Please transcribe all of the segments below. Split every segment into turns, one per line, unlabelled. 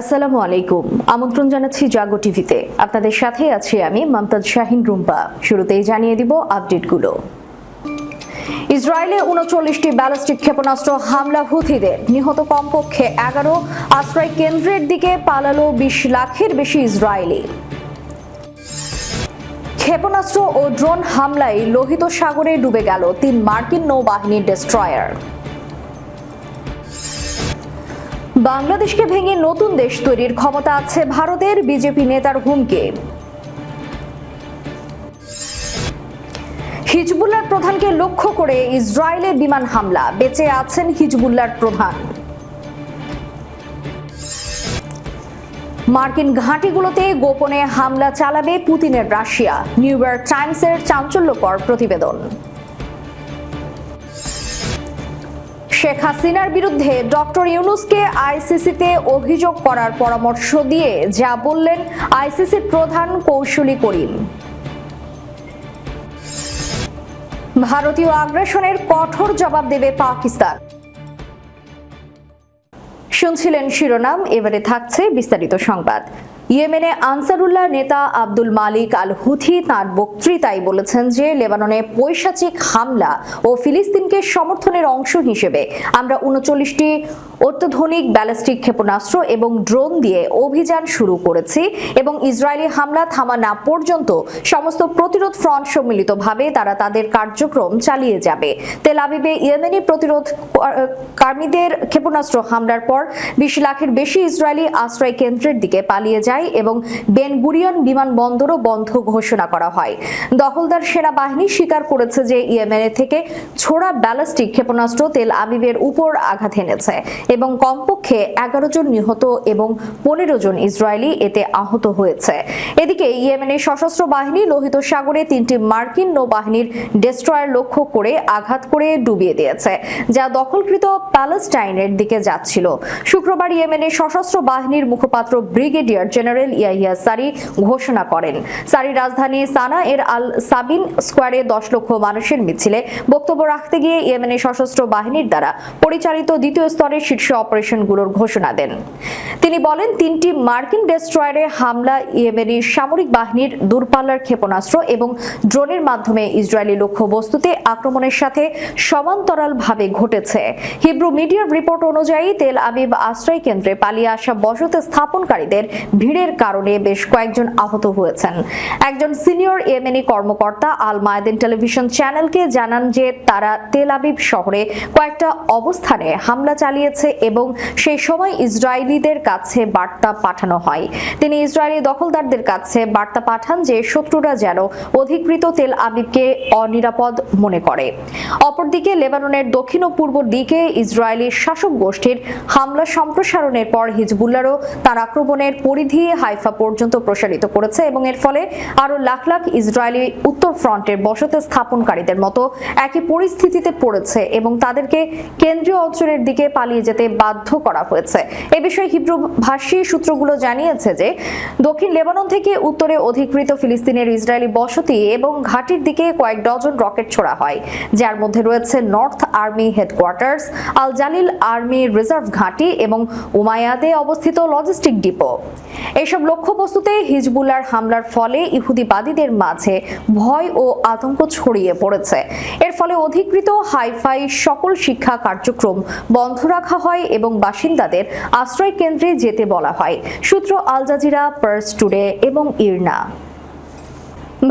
আসসালামু আলাইকুম আমন্ত্রণ জানাচ্ছি জাগো টিভিতে আপনাদের সাথে আছি আমি মমতাজ শাহিন রুম্পা শুরুতেই জানিয়ে দিব আপডেটগুলো ইসরায়েলে উনচল্লিশটি ব্যালিস্টিক ক্ষেপণাস্ত্র হামলা হুথিদের নিহত কমপক্ষে এগারো আশ্রয় কেন্দ্রের দিকে পালালো বিশ লাখের বেশি ইসরায়েলি ক্ষেপণাস্ত্র ও ড্রোন হামলায় লোহিত সাগরে ডুবে গেল তিন মার্কিন নৌবাহিনীর ডেস্ট্রয়ার বাংলাদেশকে ভেঙে নতুন দেশ তৈরির ক্ষমতা আছে ভারতের বিজেপি নেতার হুমকে হিজবুল্লার প্রধানকে লক্ষ্য করে ইসরায়েলের বিমান হামলা বেঁচে আছেন হিজবুল্লার প্রধান মার্কিন ঘাঁটিগুলোতে গোপনে হামলা চালাবে পুতিনের রাশিয়া নিউ ইয়র্ক টাইমসের চাঞ্চল্যকর প্রতিবেদন শেখ হাসিনার বিরুদ্ধে ডক্টর ইউনুসকে আইসিসিতে অভিযোগ করার পরামর্শ দিয়ে যা বললেন আইসিসির প্রধান কৌশলী করিম ভারতীয় আগ্রাসনের কঠোর জবাব দেবে পাকিস্তান শুনছিলেন শিরোনাম এবারে থাকছে বিস্তারিত সংবাদ ইয়েমেনে আনসারুল্লাহ নেতা আব্দুল মালিক আল হুথি তাঁর বক্তৃতায় বলেছেন যে লেবাননে পৈশাচিক হামলা ও ফিলিস্তিনকে সমর্থনের অংশ হিসেবে আমরা উনচল্লিশটি অত্যাধুনিক ব্যালিস্টিক ক্ষেপণাস্ত্র এবং ড্রোন দিয়ে অভিযান শুরু করেছি এবং ইসরায়েলি হামলা থামা না পর্যন্ত সমস্ত প্রতিরোধ ফ্রন্ট সম্মিলিতভাবে তারা তাদের কার্যক্রম চালিয়ে যাবে তেল আবিবে ইয়েমেনি প্রতিরোধ কর্মীদের ক্ষেপণাস্ত্র হামলার পর বিশ লাখের বেশি ইসরায়েলি আশ্রয় কেন্দ্রের দিকে পালিয়ে যায় দেয় এবং বেনগুরিয়ন বিমানবন্দরও বন্ধ ঘোষণা করা হয় দখলদার সেনাবাহিনী স্বীকার করেছে যে ইয়েমেনের থেকে ছোড়া ব্যালিস্টিক ক্ষেপণাস্ত্র তেল আবিবের উপর আঘাত এনেছে এবং কমপক্ষে এগারো জন নিহত এবং পনেরো জন ইসরায়েলি এতে আহত হয়েছে এদিকে ইয়েমেনের সশস্ত্র বাহিনী লোহিত সাগরে তিনটি মার্কিন নৌবাহিনীর ডেস্ট্রয়ার লক্ষ্য করে আঘাত করে ডুবিয়ে দিয়েছে যা দখলকৃত প্যালেস্টাইনের দিকে যাচ্ছিল শুক্রবার ইয়েমেনে সশস্ত্র বাহিনীর মুখপাত্র ব্রিগেডিয়ার জেনারেল জেনারেল ইয়াহিয়া সারি ঘোষণা করেন সারি রাজধানী সানা এর আল সাবিন স্কোয়ারে দশ লক্ষ মানুষের মিছিলে বক্তব্য রাখতে গিয়ে ইয়েমেনের সশস্ত্র বাহিনীর দ্বারা পরিচালিত দ্বিতীয় স্তরের শীর্ষ অপারেশনগুলোর ঘোষণা দেন তিনি বলেন তিনটি মার্কিন ডেস্ট্রয়ারে হামলা ইয়েমেনি সামরিক বাহিনীর দূরপাল্লার ক্ষেপণাস্ত্র এবং ড্রোনের মাধ্যমে ইসরায়েলি লক্ষ্যবস্তুতে আক্রমণের সাথে সমান্তরালভাবে ঘটেছে হিব্রু মিডিয়ার রিপোর্ট অনুযায়ী তেল আবিব আশ্রয় কেন্দ্রে পালিয়ে আসা বসতি স্থাপনকারীদের ভিড়ে ভিড়ের কারণে বেশ কয়েকজন আহত হয়েছেন একজন সিনিয়র ইয়েমেনি কর্মকর্তা আল মায়েদিন টেলিভিশন চ্যানেলকে জানান যে তারা তেল আবিব শহরে কয়েকটা অবস্থানে হামলা চালিয়েছে এবং সেই সময় ইসরায়েলিদের কাছে বার্তা পাঠানো হয় তিনি ইসরায়েলি দখলদারদের কাছে বার্তা পাঠান যে শত্রুরা যেন অধিকৃত তেল আবিবকে অনিরাপদ মনে করে অপরদিকে লেবাননের দক্ষিণ ও পূর্ব দিকে ইসরায়েলি শাসক গোষ্ঠীর হামলা সম্প্রসারণের পর হিজবুল্লারও তার আক্রমণের পরিধি দিয়ে হাইফা পর্যন্ত প্রসারিত করেছে এবং এর ফলে আরও লাখ লাখ ইসরায়েলি উত্তর ফ্রন্টের বসতি স্থাপনকারীদের মতো একই পরিস্থিতিতে পড়েছে এবং তাদেরকে কেন্দ্রীয় অঞ্চলের দিকে পালিয়ে যেতে বাধ্য করা হয়েছে এ বিষয়ে হিব্রু ভাষী সূত্রগুলো জানিয়েছে যে দক্ষিণ লেবানন থেকে উত্তরে অধিকৃত ফিলিস্তিনের ইসরায়েলি বসতি এবং ঘাটির দিকে কয়েক ডজন রকেট ছোড়া হয় যার মধ্যে রয়েছে north army headquarters Al Jalil army reserve ঘাঁটি এবং উমায়াদে অবস্থিত লজিস্টিক ডিপো এসব লক্ষ্যবস্তুতে হিজবুল্লার হামলার ফলে ইহুদিবাদীদের মাঝে ভয় ও আতঙ্ক ছড়িয়ে পড়েছে এর ফলে অধিকৃত হাইফাই সকল শিক্ষা কার্যক্রম বন্ধ রাখা হয় এবং বাসিন্দাদের আশ্রয় কেন্দ্রে যেতে বলা হয় সূত্র আল জাজিরা পার্স টুডে এবং ইরনা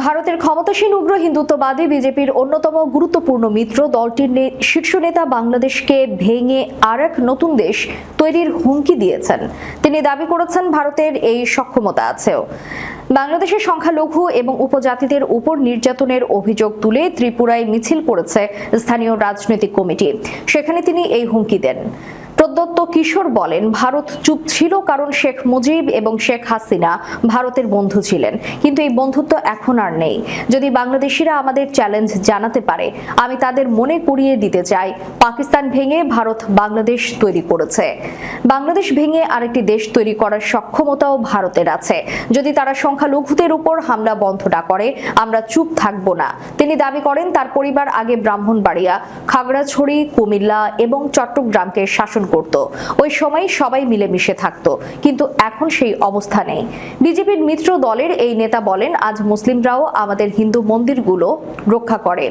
ভারতের ক্ষমতাসীন উগ্র হিন্দুত্ববাদী বিজেপির অন্যতম গুরুত্বপূর্ণ মিত্র দলটির শীর্ষ নেতা বাংলাদেশকে ভেঙে আর এক নতুন দেশ তৈরির হুমকি দিয়েছেন তিনি দাবি করেছেন ভারতের এই সক্ষমতা আছেও বাংলাদেশের সংখ্যালঘু এবং উপজাতিদের উপর নির্যাতনের অভিযোগ তুলে ত্রিপুরায় মিছিল করেছে স্থানীয় রাজনৈতিক কমিটি সেখানে তিনি এই হুমকি দেন প্রদত্ত কিশোর বলেন ভারত চুপ ছিল কারণ শেখ মুজিব এবং শেখ হাসিনা ভারতের বন্ধু ছিলেন কিন্তু এই বন্ধুত্ব এখন আর নেই যদি বাংলাদেশিরা আমাদের চ্যালেঞ্জ জানাতে পারে আমি তাদের মনে করিয়ে দিতে চাই পাকিস্তান ভেঙে ভারত বাংলাদেশ তৈরি করেছে বাংলাদেশ ভেঙে আরেকটি দেশ তৈরি করার সক্ষমতাও ভারতের আছে যদি তারা সংখ্যালঘুদের উপর হামলা বন্ধ না করে আমরা চুপ থাকব না তিনি দাবি করেন তার পরিবার আগে ব্রাহ্মণবাড়িয়া খাগড়াছড়ি কুমিল্লা এবং চট্টগ্রামকে শাসন করত ওই সময় সবাই মিলেমিশে থাকত কিন্তু এখন সেই অবস্থা নেই বিজেপির মিত্র দলের এই নেতা বলেন আজ মুসলিমরাও আমাদের হিন্দু মন্দিরগুলো রক্ষা করে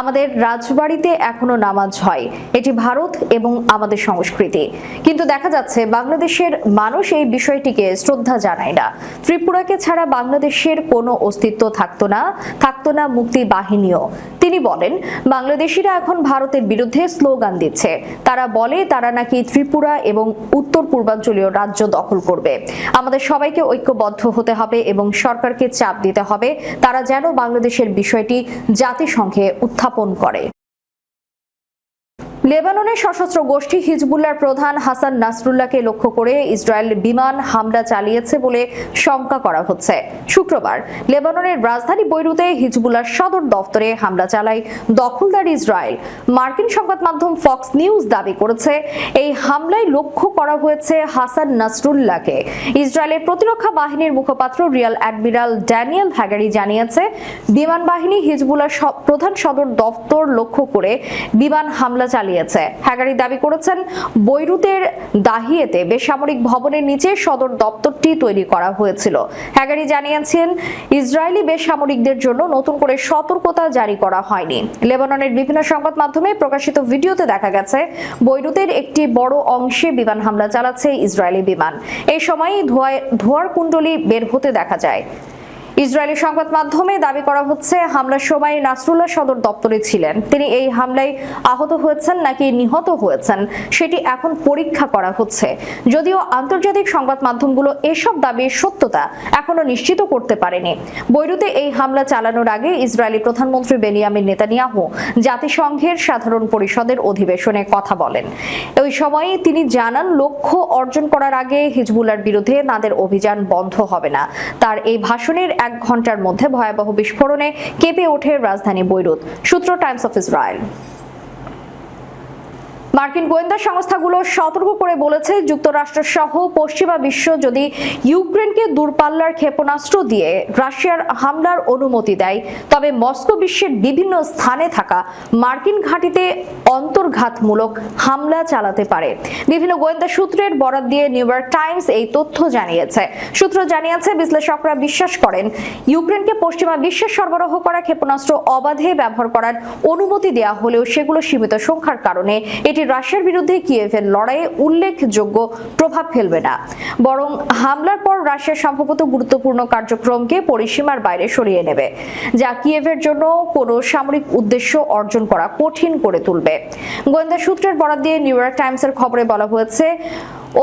আমাদের রাজবাড়িতে এখনো নামাজ হয় এটি ভারত এবং আমাদের সংস্কৃতি কিন্তু দেখা যাচ্ছে বাংলাদেশের মানুষ এই বিষয়টিকে শ্রদ্ধা জানায় না ত্রিপুরাকে ছাড়া বাংলাদেশের কোনো অস্তিত্ব থাকতো না থাকতো না মুক্তি বাহিনীও তিনি বলেন বাংলাদেশিরা এখন ভারতের বিরুদ্ধে স্লোগান দিচ্ছে তারা বলে তারা নাকি বাকি ত্রিপুরা এবং উত্তর পূর্বাঞ্চলীয় রাজ্য দখল করবে আমাদের সবাইকে ঐক্যবদ্ধ হতে হবে এবং সরকারকে চাপ দিতে হবে তারা যেন বাংলাদেশের বিষয়টি জাতিসংঘে উত্থাপন করে লেবাননের সশস্ত্র গোষ্ঠী হিজবুল্লার প্রধান হাসান নাসরুল্লাহকে লক্ষ্য করে ইসরায়েল বিমান হামলা চালিয়েছে বলে শঙ্কা করা হচ্ছে শুক্রবার লেবাননের রাজধানী বৈরুতে হিজবুল্লার সদর দফতরে হামলা চালায় দখলদার ইসরায়েল মার্কিন সংবাদ মাধ্যম ফক্স নিউজ দাবি করেছে এই হামলায় লক্ষ্য করা হয়েছে হাসান নাসরুল্লাহকে ইসরায়েলের প্রতিরক্ষা বাহিনীর মুখপাত্র রিয়াল অ্যাডমিরাল ড্যানিয়েল হ্যাগারি জানিয়েছে বিমান বাহিনী হিজবুল্লার প্রধান সদর দফতর লক্ষ্য করে বিমান হামলা চালিয়ে জানিয়েছে হ্যাগারি দাবি করেছেন বৈরুতের দাহিয়েতে বেসামরিক ভবনের নিচে সদর দপ্তরটি তৈরি করা হয়েছিল হ্যাগারি জানিয়েছেন ইসরায়েলি বেসামরিকদের জন্য নতুন করে সতর্কতা জারি করা হয়নি লেবাননের বিভিন্ন সংবাদ মাধ্যমে প্রকাশিত ভিডিওতে দেখা গেছে বৈরুতের একটি বড় অংশে বিমান হামলা চালাচ্ছে ইসরায়েলি বিমান এই সময় ধোয়ার কুণ্ডলী বের হতে দেখা যায় ইসরায়েলি সংবাদ মাধ্যমে দাবি করা হচ্ছে হামলার সময় নাসরুল্লাহ সদর দপ্তরে ছিলেন তিনি এই হামলায় আহত হয়েছেন নাকি নিহত হয়েছেন সেটি এখন পরীক্ষা করা হচ্ছে যদিও আন্তর্জাতিক সংবাদ মাধ্যমগুলো এসব দাবির সত্যতা এখনো নিশ্চিত করতে পারেনি বৈরুতে এই হামলা চালানোর আগে ইসরায়েলি প্রধানমন্ত্রী বেনিয়ামিন নেতানিয়াহু জাতিসংঘের সাধারণ পরিষদের অধিবেশনে কথা বলেন ওই সময়ে তিনি জানান লক্ষ্য অর্জন করার আগে হিজবুলার বিরুদ্ধে তাদের অভিযান বন্ধ হবে না তার এই ভাষণের এক ঘন্টার মধ্যে ভয়াবহ বিস্ফোরণে কেঁপে ওঠে রাজধানী বৈরুত সূত্র টাইমস অফ ইসরায়েল মার্কিন গোয়েন্দা সংস্থাগুলো সতর্ক করে বলেছে যুক্তরাষ্ট্র সহ পশ্চিমা বিশ্ব যদি ইউক্রেনকে দূরপাল্লার ক্ষেপণাস্ত্র দিয়ে রাশিয়ার হামলার অনুমতি দেয় তবে মস্কো বিশ্বের বিভিন্ন স্থানে থাকা মার্কিন ঘাঁটিতে অন্তর্ঘাতমূলক হামলা চালাতে পারে বিভিন্ন গোয়েন্দা সূত্রের বরাত দিয়ে নিউ ইয়র্ক টাইমস এই তথ্য জানিয়েছে সূত্র জানিয়েছে বিশ্লেষকরা বিশ্বাস করেন ইউক্রেনকে পশ্চিমা বিশ্বের সরবরাহ করা ক্ষেপণাস্ত্র অবাধে ব্যবহার করার অনুমতি দেওয়া হলেও সেগুলো সীমিত সংখ্যার কারণে এটি রাশিয়ার বিরুদ্ধে কিয়েভের লড়াইয়ে উল্লেখযোগ্য প্রভাব ফেলবে না বরং হামলার পর রাশিয়া সম্ভবত গুরুত্বপূর্ণ কার্যক্রমকে পরিসীমার বাইরে সরিয়ে নেবে যা কিয়েভের জন্য কোনো সামরিক উদ্দেশ্য অর্জন করা কঠিন করে তুলবে গোয়েন্দা সূত্রের বরাদ দিয়ে নিউ ইয়র্ক টাইমসের খবরে বলা হয়েছে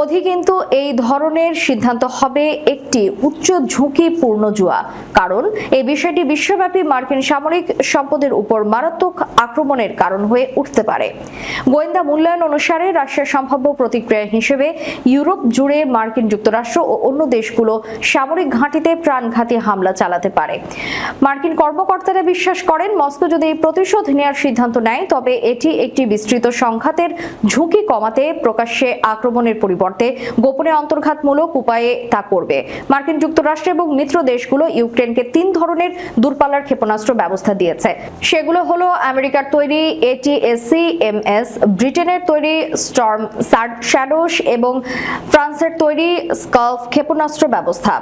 অধিকিন্তু এই ধরনের সিদ্ধান্ত হবে একটি উচ্চ ঝুঁকিপূর্ণ জুয়া কারণ এই বিষয়টি বিশ্বব্যাপী মার্কিন সামরিক সম্পদের উপর মারাত্মক আক্রমণের কারণ হয়ে উঠতে পারে গোয়েন্দা মূল্যায়ন অনুসারে রাশিয়ার সম্ভাব্য প্রতিক্রিয়া হিসেবে ইউরোপ জুড়ে মার্কিন যুক্তরাষ্ট্র ও অন্য দেশগুলো সামরিক ঘাঁটিতে প্রাণঘাতী হামলা চালাতে পারে মার্কিন কর্মকর্তারা বিশ্বাস করেন মস্কো যদি প্রতিশোধ নেওয়ার সিদ্ধান্ত নেয় তবে এটি একটি বিস্তৃত সংঘাতের ঝুঁকি কমাতে প্রকাশ্যে আক্রমণের পরিবর্তন পরিবর্তে গোপনে অন্তর্ঘাতমূলক উপায়ে তা করবে মার্কিন যুক্তরাষ্ট্র এবং মিত্র দেশগুলো ইউক্রেনকে তিন ধরনের দূরপাল্লার ক্ষেপণাস্ত্র ব্যবস্থা দিয়েছে সেগুলো হলো আমেরিকার তৈরি এটিএসসি এম এস ব্রিটেনের তৈরি স্টর্ম স্যাডোস এবং ফ্রান্সের তৈরি স্কাল্ফ ক্ষেপণাস্ত্র ব্যবস্থা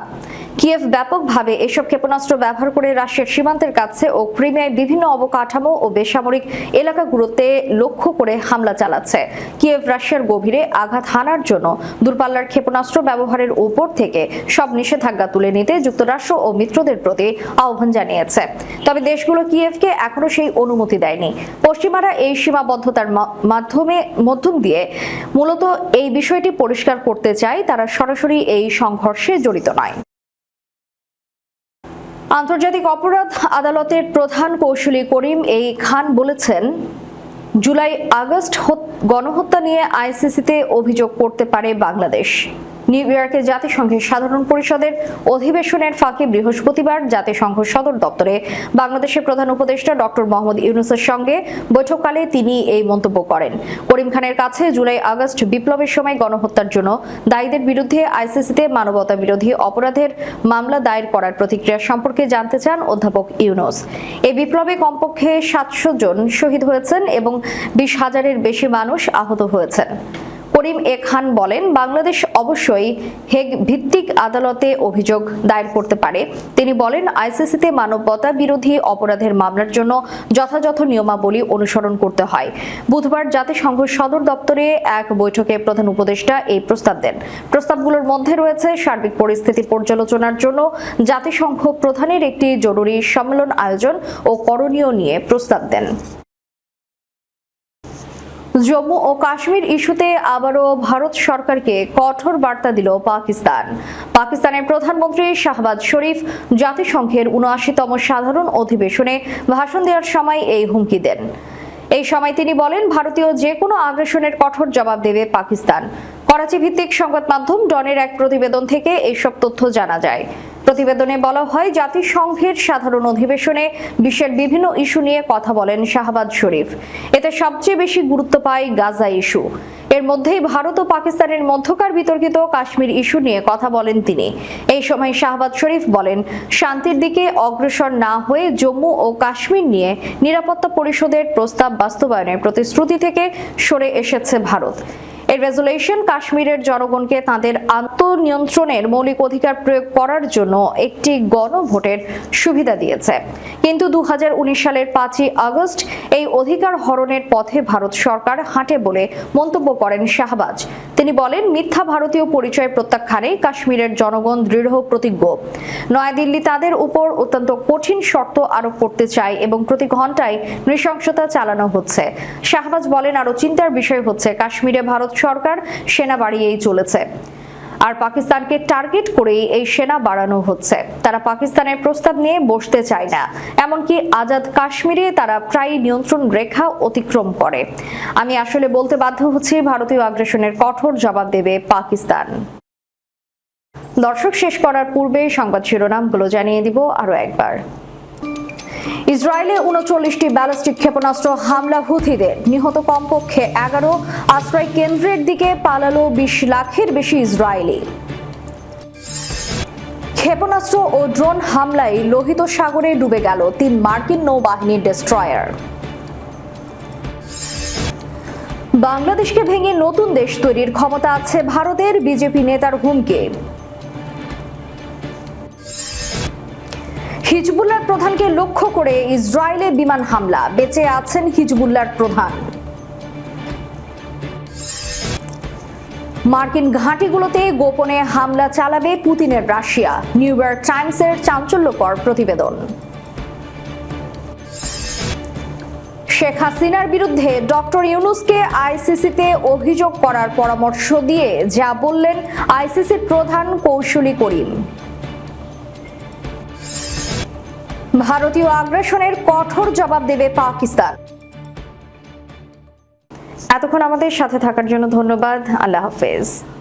কিয়েভ ব্যাপকভাবে এসব ক্ষেপণাস্ত্র ব্যবহার করে রাশিয়ার সীমান্তের কাছে ও ক্রিমিয়ায় বিভিন্ন অবকাঠামো ও বেসামরিক এলাকাগুলোতে লক্ষ্য করে হামলা চালাচ্ছে কিয়েভ রাশিয়ার গভীরে আঘাত হানার জন্য দূরপাল্লার ক্ষেপণাস্ত্র ব্যবহারের উপর থেকে সব নিষেধাজ্ঞা তুলে নিতে যুক্তরাষ্ট্র ও মিত্রদের প্রতি আহ্বান জানিয়েছে তবে দেশগুলো কিয়েভকে এখনো সেই অনুমতি দেয়নি পশ্চিমারা এই সীমাবদ্ধতার মাধ্যমে মধ্যম দিয়ে মূলত এই বিষয়টি পরিষ্কার করতে চায় তারা সরাসরি এই সংঘর্ষে জড়িত নয় আন্তর্জাতিক অপরাধ আদালতের প্রধান কৌশলী করিম এই খান বলেছেন জুলাই আগস্ট গণহত্যা নিয়ে আইসিসিতে অভিযোগ করতে পারে বাংলাদেশ নিউ ইয়র্কে জাতিসংঘের সাধারণ পরিষদের অধিবেশনের ফাঁকে বৃহস্পতিবার জাতিসংঘ সদর দপ্তরে বাংলাদেশের প্রধান উপদেষ্টা ডক্টর মোহাম্মদ ইউনুসের সঙ্গে বৈঠককালে তিনি এই মন্তব্য করেন করিম খানের কাছে জুলাই আগস্ট বিপ্লবের সময় গণহত্যার জন্য দায়ীদের বিরুদ্ধে আইসিসিতে মানবতা বিরোধী অপরাধের মামলা দায়ের করার প্রতিক্রিয়া সম্পর্কে জানতে চান অধ্যাপক ইউনুস এই বিপ্লবে কমপক্ষে সাতশো জন শহীদ হয়েছেন এবং বিশ হাজারের বেশি মানুষ আহত হয়েছেন করিম এ খান বলেন বাংলাদেশ অবশ্যই হেগ ভিত্তিক আদালতে অভিযোগ দায়ের করতে পারে তিনি বলেন আইসিসিতে মানবতা বিরোধী অপরাধের মামলার জন্য যথাযথ নিয়মাবলী অনুসরণ করতে হয় বুধবার জাতিসংঘ সদর দপ্তরে এক বৈঠকে প্রধান উপদেষ্টা এই প্রস্তাব দেন প্রস্তাবগুলোর মধ্যে রয়েছে সার্বিক পরিস্থিতি পর্যালোচনার জন্য জাতিসংঘ প্রধানের একটি জরুরি সম্মেলন আয়োজন ও করণীয় নিয়ে প্রস্তাব দেন জম্মু ও কাশ্মীর ইস্যুতে আবারও ভারত সরকারকে কঠোর বার্তা দিল পাকিস্তান পাকিস্তানের প্রধানমন্ত্রী শাহবাজ শরীফ জাতিসংঘের উনআশিতম সাধারণ অধিবেশনে ভাষণ দেওয়ার সময় এই হুমকি দেন এই সময় তিনি বলেন ভারতীয় যে কোনো আগ্রাসনের কঠোর জবাব দেবে পাকিস্তান করাচি ভিত্তিক সংবাদ মাধ্যম ডনের এক প্রতিবেদন থেকে এইসব তথ্য জানা যায় প্রতিবেদনে বলা হয় জাতিসংঘের সাধারণ অধিবেশনে বিশ্বের বিভিন্ন ইস্যু নিয়ে কথা বলেন শাহবাজ শরীফ এতে সবচেয়ে বেশি গুরুত্ব পায় গাজা ইস্যু এর মধ্যেই ভারত ও পাকিস্তানের মধ্যকার বিতর্কিত কাশ্মীর ইস্যু নিয়ে কথা বলেন তিনি এই সময় শাহবাজ শরীফ বলেন শান্তির দিকে অগ্রসর না হয়ে জম্মু ও কাশ্মীর নিয়ে নিরাপত্তা পরিষদের প্রস্তাব বাস্তবায়নের প্রতিশ্রুতি থেকে সরে এসেছে ভারত এই রেজুলেশন কাশ্মীরের জনগণকে তাদের আত্মনিয়ন্ত্রণের মৌলিক অধিকার প্রয়োগ করার জন্য একটি গণভোটের সুবিধা দিয়েছে কিন্তু দু সালের পাঁচই আগস্ট এই অধিকার হরণের পথে ভারত সরকার হাঁটে বলে মন্তব্য করেন শাহবাজ তিনি বলেন মিথ্যা ভারতীয় পরিচয় প্রত্যাখ্যানে কাশ্মীরের জনগণ দৃঢ় প্রতিজ্ঞ নয়াদিল্লি তাদের উপর অত্যন্ত কঠিন শর্ত আরোপ করতে চায় এবং প্রতি ঘন্টায় নৃশংসতা চালানো হচ্ছে শাহবাজ বলেন আরো চিন্তার বিষয় হচ্ছে কাশ্মীরে ভারত সরকার সেনা বাড়িয়েই চলেছে আর পাকিস্তানকে টার্গেট করেই এই সেনা বাড়ানো হচ্ছে তারা পাকিস্তানের প্রস্তাব নিয়ে বসতে চায় না এমনকি আজাদ কাশ্মীরে তারা প্রায় নিয়ন্ত্রণ রেখা অতিক্রম করে আমি আসলে বলতে বাধ্য হচ্ছি ভারতীয় আগ্রাসনের কঠোর জবাব দেবে পাকিস্তান দর্শক শেষ করার পূর্বে সংবাদ শিরোনামগুলো জানিয়ে দিব আরও একবার ইসরায়েলে উনচল্লিশটি ব্যালিস্টিক ক্ষেপণাস্ত্র হামলা হুথিদের নিহত কমপক্ষে এগারো আশ্রয় কেন্দ্রের দিকে পালালো বিশ লাখের বেশি ইসরায়েলি ক্ষেপণাস্ত্র ও ড্রোন হামলায় লোহিত সাগরে ডুবে গেল তিন মার্কিন নৌবাহিনীর ডেস্ট্রয়ার বাংলাদেশকে ভেঙে নতুন দেশ তৈরির ক্ষমতা আছে ভারতের বিজেপি নেতার হুমকি হিজবুল্লার প্রধানকে লক্ষ্য করে ইসরায়েলে বিমান হামলা বেঁচে আছেন হিজবুল্লার প্রধান মার্কিন ঘাঁটিগুলোতে গোপনে হামলা চালাবে পুতিনের রাশিয়া নিউ ইয়র্ক টাইমসের চাঞ্চল্যকর প্রতিবেদন শেখ হাসিনার বিরুদ্ধে ডক্টর ইউনুসকে আইসিসিতে অভিযোগ করার পরামর্শ দিয়ে যা বললেন আইসিসির প্রধান কৌশলী করিম ভারতীয় আগ্রাসনের কঠোর জবাব দেবে পাকিস্তান এতক্ষণ আমাদের সাথে থাকার জন্য ধন্যবাদ আল্লাহ হাফেজ